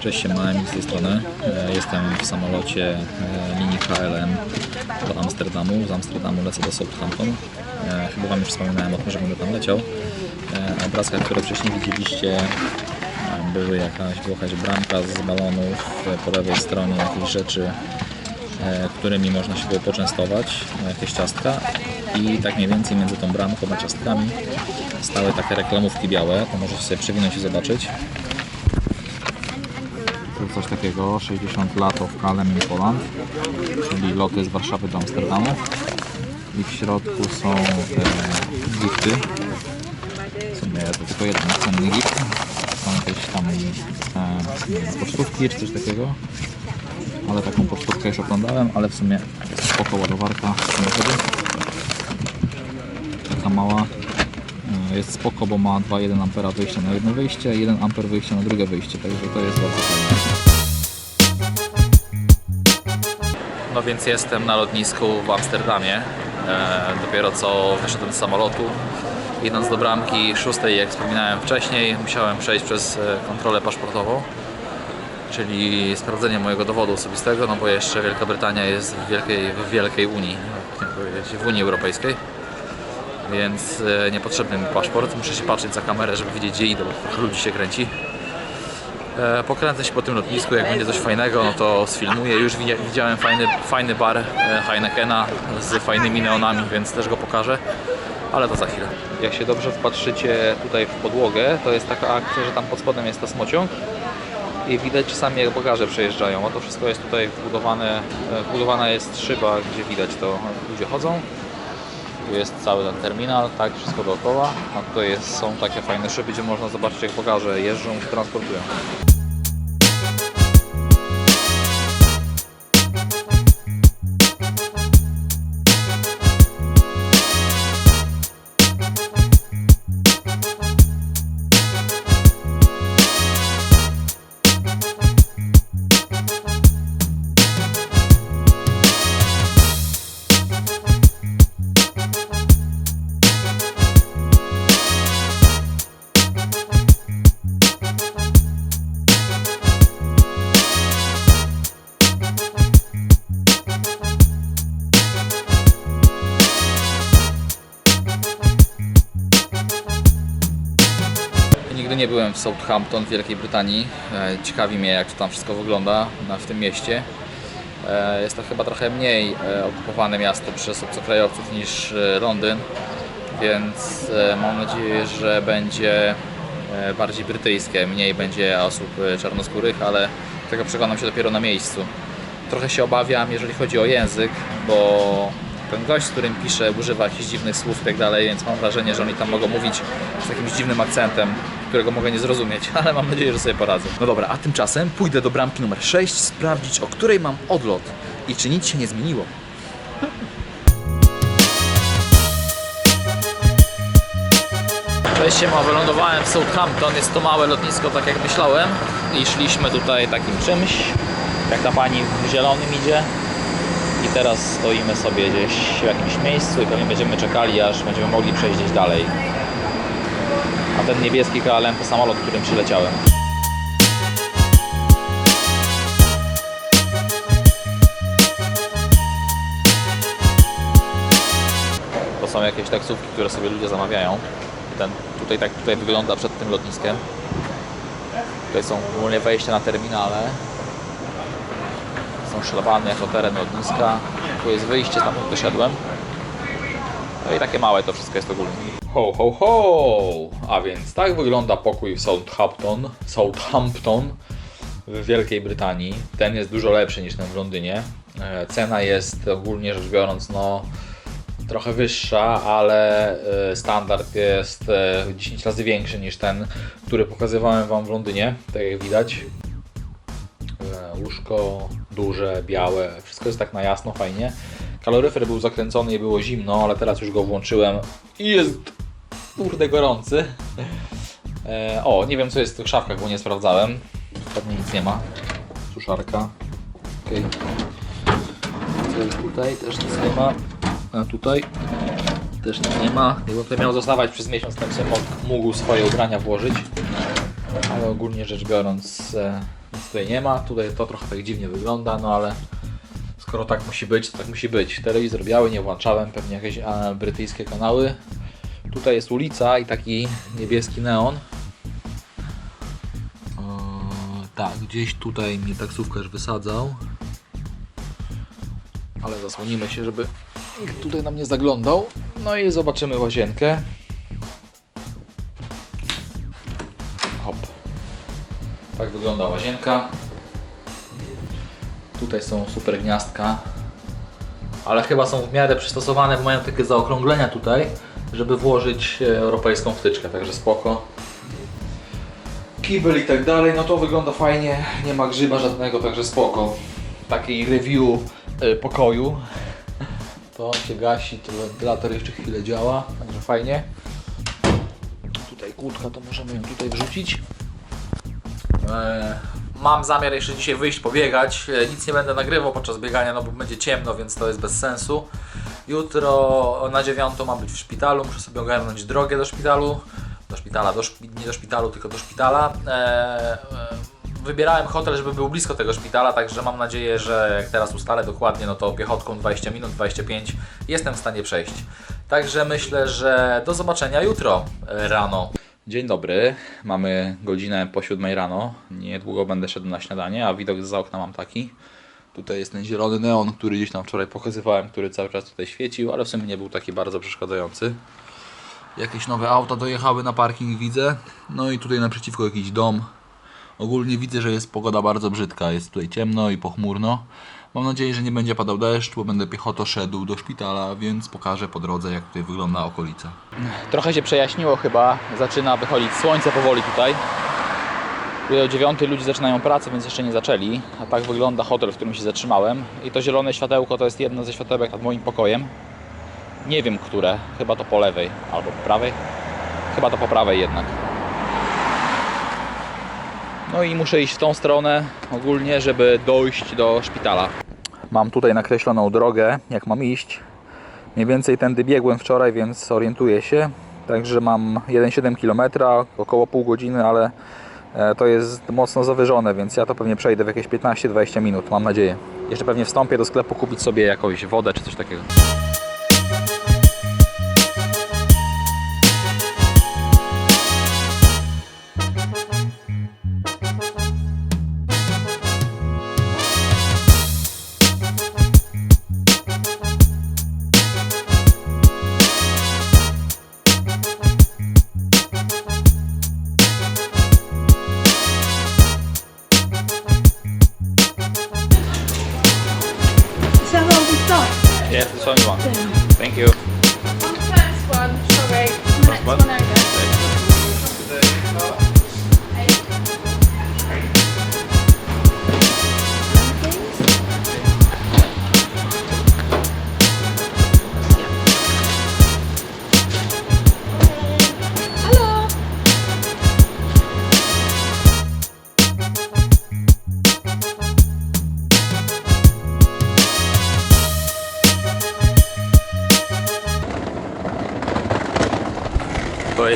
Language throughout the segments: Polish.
Cześć, siemałem z tej strony. E, Jestem w samolocie e, linii KLM do Amsterdamu. Z Amsterdamu lecę do Southampton. E, Chyba Wam już wspominałem o tym, że będę tam leciał. E, Na obrazkach, które wcześniej widzieliście, e, były jakaś, była jakaś bramka z balonów, e, po lewej stronie jakieś rzeczy, e, którymi można się było poczęstować, e, jakieś ciastka i tak mniej więcej między tą bramką a ciastkami stały takie reklamówki białe, to możecie sobie przewinąć i zobaczyć. Tu coś takiego, 60 lat of KLM in Poland, czyli loty z Warszawy do Amsterdamu. I w środku są e, gifty. W sumie to tylko jeden cenny gift. Są jakieś tam e, pocztówki czy coś takiego. Ale taką pocztówkę już oglądałem, ale w sumie jest spoko ładowarka samochodu. Taka mała. E, Jest spoko, bo ma 2,1 A wyjście na jedno wyjście, 1 A wyjście na drugie wyjście, także to jest bardzo fajne. No więc jestem na lotnisku w Amsterdamie. E, dopiero co wyszedłem z samolotu. Idąc do bramki szóstej, jak wspominałem wcześniej, musiałem przejść przez e, kontrolę paszportową, czyli sprawdzenie mojego dowodu osobistego, no bo jeszcze Wielka Brytania jest w wielkiej, w wielkiej Unii, w Unii Europejskiej więc e, niepotrzebny mi paszport. Muszę się patrzeć za kamerę, żeby widzieć gdzie idę, bo ludzi się kręci. E, Pokręcę się po tym lotnisku, jak będzie coś fajnego, no to sfilmuję. Już widzia- widziałem fajny, fajny bar e, Heinekena z fajnymi neonami, więc też go pokażę. Ale to za chwilę. Jak się dobrze wpatrzycie tutaj w podłogę, to jest taka akcja, że tam pod spodem jest tasmociąg i widać czasami jak bagaże przejeżdżają. To wszystko jest tutaj wbudowane, e, wbudowana jest szyba, gdzie widać to ludzie chodzą. Tu jest cały ten terminal, tak, wszystko dookoła. A tutaj jest, są takie fajne szyby, gdzie można zobaczyć jak bagaże jeżdżą transportują. W Southampton w Wielkiej Brytanii. E, Ciekawi mnie jak to tam wszystko wygląda w tym mieście. E, Jest to chyba trochę mniej e, okupowane miasto przez obcokrajowców niż Londyn, więc mam nadzieję, że będzie bardziej brytyjskie, mniej będzie osób czarnoskórych, ale tego przekonam się dopiero na miejscu. Trochę się obawiam, jeżeli chodzi o język, bo ten gość, z którym piszę, używa jakichś dziwnych słów i tak dalej, więc mam wrażenie, że oni tam mogą mówić z jakimś dziwnym akcentem, którego mogę nie zrozumieć, ale mam nadzieję, że sobie poradzę. No dobra, a tymczasem pójdę do bramki numer 6, sprawdzić, o której mam odlot i czy nic się nie zmieniło. Cześć, siema, wylądowałem w Southampton, jest to małe lotnisko, tak jak myślałem i szliśmy tutaj takim czymś, jak ta pani w zielonym idzie i teraz stoimy sobie gdzieś w jakimś miejscu i pewnie będziemy czekali, aż będziemy mogli przejść gdzieś dalej. Ten niebieski KLM to samolot, którym przyleciałem. To są jakieś taksówki, które sobie ludzie zamawiają. Ten, tutaj tak tutaj wygląda przed tym lotniskiem. Tutaj są ogólnie wejścia na terminale. Są szlabany jako teren lotniska. Tu jest wyjście, tam doszedłem. No i takie małe to wszystko jest ogólnie. Ho, ho, ho! A więc tak wygląda pokój w Southampton. Southampton w Wielkiej Brytanii. Ten jest dużo lepszy niż ten w Londynie. E, Cena jest ogólnie rzecz biorąc, no trochę wyższa, ale e, standard jest e, 10 razy większy niż ten, który pokazywałem Wam w Londynie, tak jak widać. E, Łóżko duże, białe, wszystko jest tak na jasno, fajnie. Kaloryfer był zakręcony i było zimno, ale teraz już go włączyłem i jest kurde gorący. E, o, nie wiem co jest w tych szafkach, bo nie sprawdzałem. Pewnie nic nie ma. Suszarka. Okej. Co tutaj też nic nie ma. A tutaj też nic nie ma. Jakbym tutaj miał zostawać przez miesiąc, tam sobie mógł swoje ubrania włożyć. Ale ogólnie rzecz biorąc e, nic tutaj nie ma. Tutaj to trochę tak dziwnie wygląda, no ale skoro tak musi być, to tak musi być. Telewizor biały nie włączałem, pewnie jakieś a, brytyjskie kanały. Tutaj jest ulica i taki niebieski neon. Tak, gdzieś tutaj mnie taksówkarz wysadzał. Ale zasłonimy się, żeby tutaj nam nie zaglądał. No i zobaczymy łazienkę. Hop. Tak wygląda łazienka. Tutaj są super gniazdka. Ale chyba są w miarę przystosowane, bo mają takie zaokrąglenia tutaj, żeby włożyć e, europejską wtyczkę, także spoko. Kibel i tak dalej, no to wygląda fajnie, nie ma grzyba żadnego, także spoko. Taki review e, pokoju. To się gasi, to wentylator jeszcze chwilę działa, także fajnie. Tutaj kłódka, to możemy ją tutaj wrzucić. E, Mam zamiar jeszcze dzisiaj wyjść pobiegać. E, Nic nie będę nagrywał podczas biegania, no bo będzie ciemno, więc to jest bez sensu. Jutro na dziewiątą mam być w szpitalu, muszę sobie ogarnąć drogę do szpitalu. Do szpitala, do nie do szpitalu, tylko do szpitala. E, e, wybierałem hotel, żeby był blisko tego szpitala, także mam nadzieję, że jak teraz ustalę dokładnie, no to piechotką 20 minut, 25 jestem w stanie przejść. Także myślę, że do zobaczenia jutro e, rano. Dzień dobry, mamy godzinę po 7 rano. Niedługo będę szedł na śniadanie, a widok za okna mam taki. Tutaj jest ten zielony neon, który gdzieś tam wczoraj pokazywałem, który cały czas tutaj świecił, ale w sumie nie był taki bardzo przeszkadzający. Jakieś nowe auta dojechały na parking, widzę. No i tutaj naprzeciwko jakiś dom. Ogólnie widzę, że jest pogoda bardzo brzydka. Jest tutaj ciemno i pochmurno. Mam nadzieję, że nie będzie padał deszcz, bo będę piechotą szedł do szpitala, więc pokażę po drodze, jak tutaj wygląda okolica. Trochę się przejaśniło chyba. Zaczyna wychodzić słońce powoli tutaj. Tutaj o 9 ludzie zaczynają pracę, więc jeszcze nie zaczęli. A tak wygląda hotel, w którym się zatrzymałem. I to zielone światełko to jest jedno ze światełek nad moim pokojem. Nie wiem które, chyba to po lewej albo po prawej. Chyba to po prawej jednak. No i muszę iść w tą stronę ogólnie, żeby dojść do szpitala. Mam tutaj nakreśloną drogę, jak mam iść. Mniej więcej tędy biegłem wczoraj, więc orientuję się. Także mam 1,7 km, około pół godziny, ale e, to jest mocno zawyżone, więc ja to pewnie przejdę w jakieś 15-20 minut, mam nadzieję. Jeszcze pewnie wstąpię do sklepu kupić sobie jakąś wodę czy coś takiego.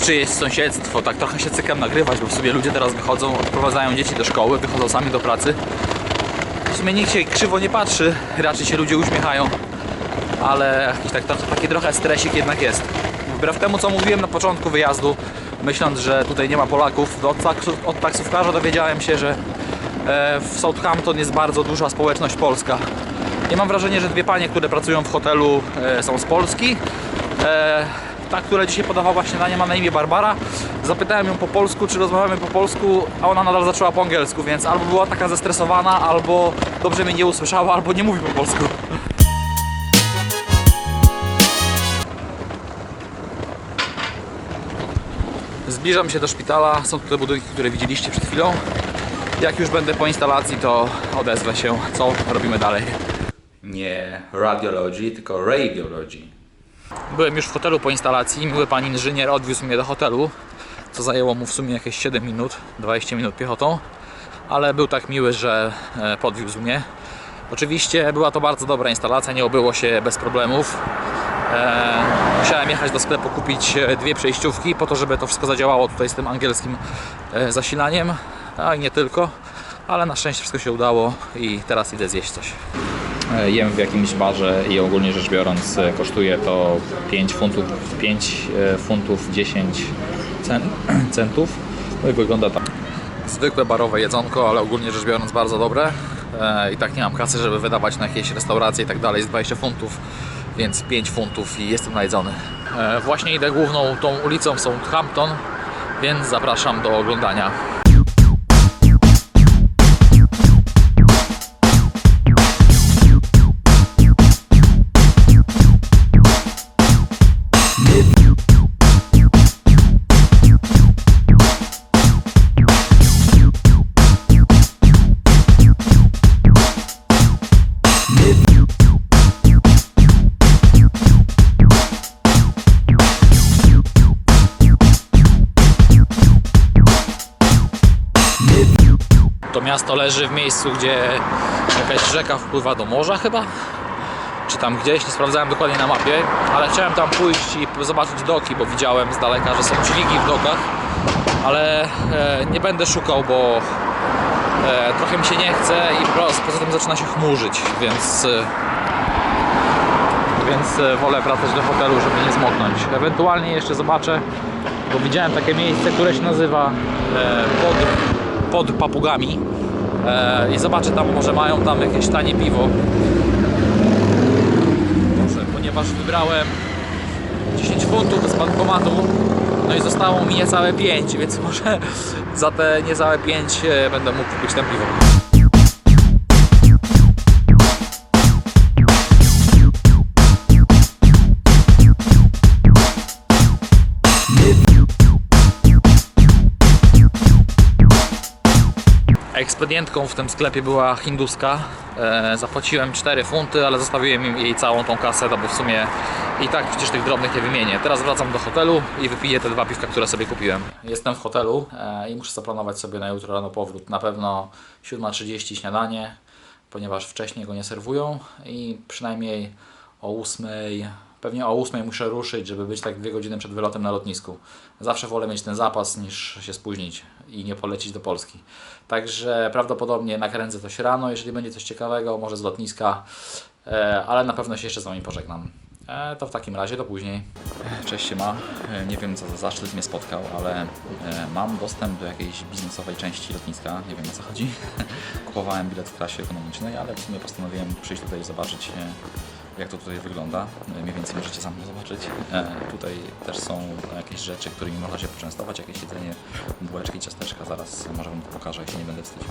Czyjeś sąsiedztwo, tak trochę się cykam nagrywać, bo w sumie ludzie teraz wychodzą, odprowadzają dzieci do szkoły, wychodzą sami do pracy. W sumie nikt się krzywo nie patrzy, raczej się ludzie uśmiechają, ale jakiś tak, tak, taki trochę stresik jednak jest. Wbrew temu, co mówiłem na początku wyjazdu, myśląc, że tutaj nie ma Polaków, od, taksów, od taksówkarza dowiedziałem się, że e, w Southampton jest bardzo duża społeczność polska. I mam wrażenie, że dwie panie, które pracują w hotelu e, są z Polski. Ta, która dzisiaj podawała śniadanie ma na imię Barbara. Zapytałem ją po polsku, czy rozmawiamy po polsku, a ona nadal zaczęła po angielsku, więc albo była taka zestresowana, albo dobrze mnie nie usłyszała, albo nie mówi po polsku. Zbliżam się do szpitala, są tutaj budynki, które widzieliście przed chwilą. Jak już będę po instalacji, to odezwę się, co robimy dalej. Nie radiologii, tylko radiologii. Byłem już w hotelu po instalacji. Miły pan inżynier odwiózł mnie do hotelu, co zajęło mu w sumie jakieś 7 minut, 20 minut piechotą, ale był tak miły, że e, podwiózł mnie. Oczywiście była to bardzo dobra instalacja, nie obyło się bez problemów. E, musiałem jechać do sklepu kupić e, dwie przejściówki po to, żeby to wszystko zadziałało tutaj z tym angielskim zasilaniem, a i nie tylko, ale na szczęście wszystko się udało i teraz idę zjeść coś. E, Jem w jakimś barze i ogólnie rzecz biorąc e, kosztuje to 5 funtów, 5 e, funtów 10 cen, centów. No i wygląda tak. Zwykłe barowe jedzonko, ale ogólnie rzecz biorąc bardzo dobre. I tak nie mam kasy, żeby wydawać na jakieś restauracje i tak dalej z 20 funtów, więc 5 funtów i jestem najedzony. Właśnie idę główną tą ulicą Southampton, więc zapraszam do oglądania. To leży w miejscu, gdzie jakaś rzeka wpływa do morza chyba? Czy tam gdzieś, nie sprawdzałem dokładnie na mapie, ale chciałem tam pójść i zobaczyć doki, bo widziałem z daleka, że są dźwigi w dokach, ale e, nie będę szukał, bo e, trochę mi się nie chce i poza tym zaczyna się chmurzyć, więc e, więc wolę wracać do hotelu, żeby nie zmoknąć. Ewentualnie jeszcze zobaczę, bo widziałem takie miejsce, które się nazywa pod, pod papugami i zobaczę tam, może mają tam jakieś tanie piwo. Może, ponieważ wybrałem 10 funtów z bankomatu, no i zostało mi niecałe 5, więc może za te niecałe 5 e, będę mógł kupić tam piwo. Ekspedientką w tym sklepie była hinduska. E, zapłaciłem 4 funty, ale zostawiłem jej całą tą kasę, no bo w sumie i tak przecież tych drobnych nie wymienię. Teraz wracam do hotelu i wypiję te dwa piwka, które sobie kupiłem. Jestem w hotelu e, i muszę zaplanować sobie na jutro rano powrót. Na pewno 7.30 śniadanie, ponieważ wcześniej go nie serwują i przynajmniej o 8 Pewnie o 8 muszę ruszyć, żeby być tak dwie godziny przed wylotem na lotnisku. Zawsze wolę mieć ten zapas niż się spóźnić i nie polecić do Polski. Także prawdopodobnie nakręcę coś rano, jeżeli będzie coś ciekawego, może z lotniska, e, ale na pewno się jeszcze z Wami pożegnam. E, To w takim razie do później. Cześć się ma. Nie wiem co za zaszczyt mnie spotkał, ale e, mam dostęp do jakiejś biznesowej części lotniska. Nie wiem o co chodzi. Kupowałem bilet w klasie ekonomicznej, ale w sumie postanowiłem przyjść tutaj i zobaczyć e, jak to tutaj wygląda. E, Mniej więcej możecie sami zobaczyć. E, Tutaj też są jakieś rzeczy, którymi można się poczęstować, jakieś jedzenie, bułeczki, ciasteczka. Zaraz może Wam to pokażę, jeśli nie będę wstydził.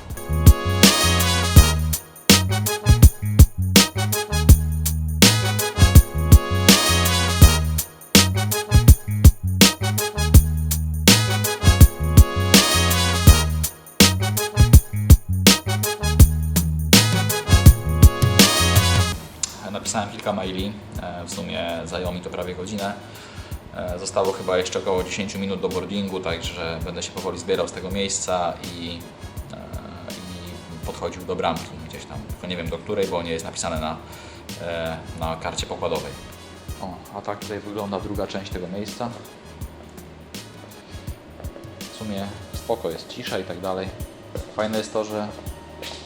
Napisałem kilka maili, e, w sumie zajęło mi to prawie godzinę. E, Zostało chyba jeszcze około 10 minut do boardingu, także będę się powoli zbierał z tego miejsca i, e, i podchodził do bramki gdzieś tam. Tylko nie wiem do której, bo nie jest napisane na, na karcie pokładowej. O, a tak tutaj wygląda druga część tego miejsca. W sumie spoko, jest cisza i tak dalej. Fajne jest to, że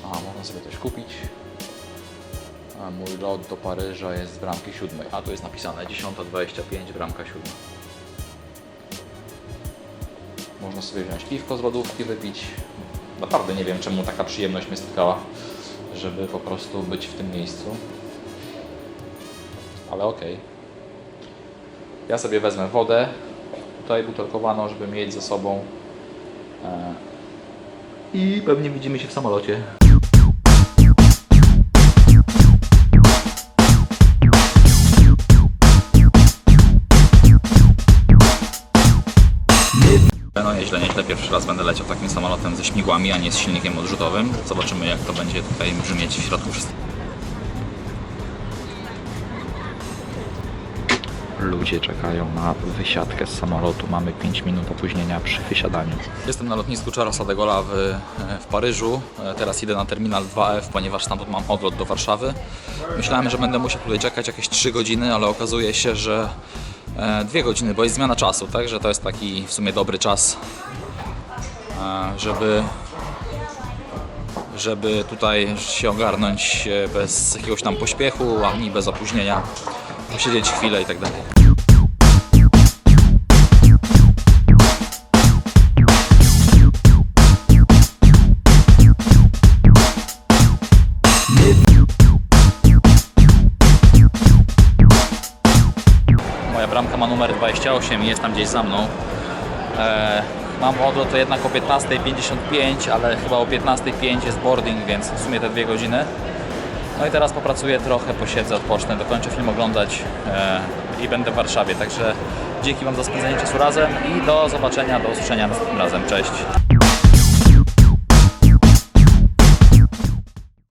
można sobie coś kupić. A mój lot do Paryża jest z bramki siódmej. A tu jest napisane 10.25, bramka siódma. Można sobie wziąć piwko z lodówki, wypić. Naprawdę nie wiem, czemu taka przyjemność mnie spotkała, żeby po prostu być w tym miejscu. Ale okej. Ja sobie wezmę wodę, tutaj butelkowaną, żeby mieć ze sobą. E, I pewnie widzimy się w samolocie. Ze śmigłami, a nie z silnikiem odrzutowym. Zobaczymy jak to będzie tutaj brzmieć w środku ludzie czekają na wysiadkę z samolotu. Mamy 5 minut opóźnienia przy wysiadaniu. Jestem na lotnisku Charlesa de Gaulle w, w Paryżu. E, Teraz idę na terminal 2F, ponieważ stamtąd mam odlot do Warszawy. Myślałem, że będę musiał tutaj czekać jakieś 3 godziny, ale okazuje się, że e, dwie godziny, bo jest zmiana czasu, także to jest taki w sumie dobry czas, e, żeby żeby tutaj się ogarnąć e, bez jakiegoś tam pośpiechu, ani bez opóźnienia, posiedzieć chwilę i tak dalej. Moja bramka ma numer 28 i jest tam gdzieś za mną. E, mam odlot to jednak o 15.55, ale chyba o 15.05 jest boarding, więc w sumie te dwie godziny. No i teraz popracuję trochę, posiedzę, odpocznę, dokończę film oglądać e, i będę w Warszawie. Także dzięki Wam za spędzenie czasu razem i do zobaczenia, do usłyszenia następnym razem. Cześć!